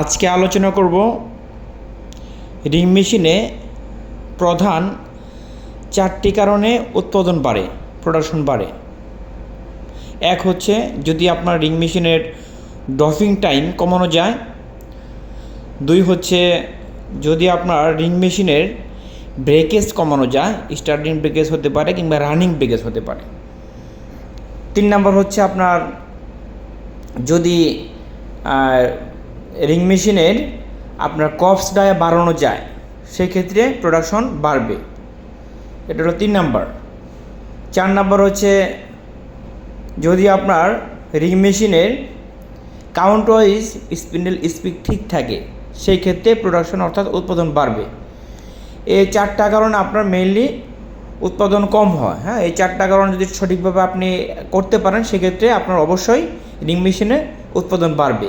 আজকে আলোচনা করব রিং মেশিনে প্রধান চারটি কারণে উৎপাদন বাড়ে প্রোডাকশন বাড়ে। এক হচ্ছে যদি আপনার রিং মেশিনের ডফিং টাইম কমানো যায়। দুই হচ্ছে যদি আপনার রিং মেশিনের ব্রেকেজ কমানো যায়, স্টার্টিং ব্রেকেজ হতে পারে কিংবা রানিং ব্রেকেজ হতে পারে। তিন নম্বর হচ্ছে আপনার যদি রিং মেশিনের আপনার কপস ডায়া বাড়ানো যায়, সেক্ষেত্রে প্রোডাকশন বাড়বে। এটা হলো তিন নাম্বার। চার নাম্বার হচ্ছে, যদি আপনার রিং মেশিনের কাউন্ট ওয়াইজ স্পিন্ডেল স্পিড ঠিক থাকে সেই ক্ষেত্রে প্রোডাকশন অর্থাৎ উৎপাদন বাড়বে। এই চারটা কারণে আপনার মেইনলি উৎপাদন কম হয় হ্যাঁ? এই চারটা কারণ যদি সঠিকভাবে আপনি করতে পারেন, সেক্ষেত্রে আপনার অবশ্যই রিং মেশিনে উৎপাদন বাড়বে।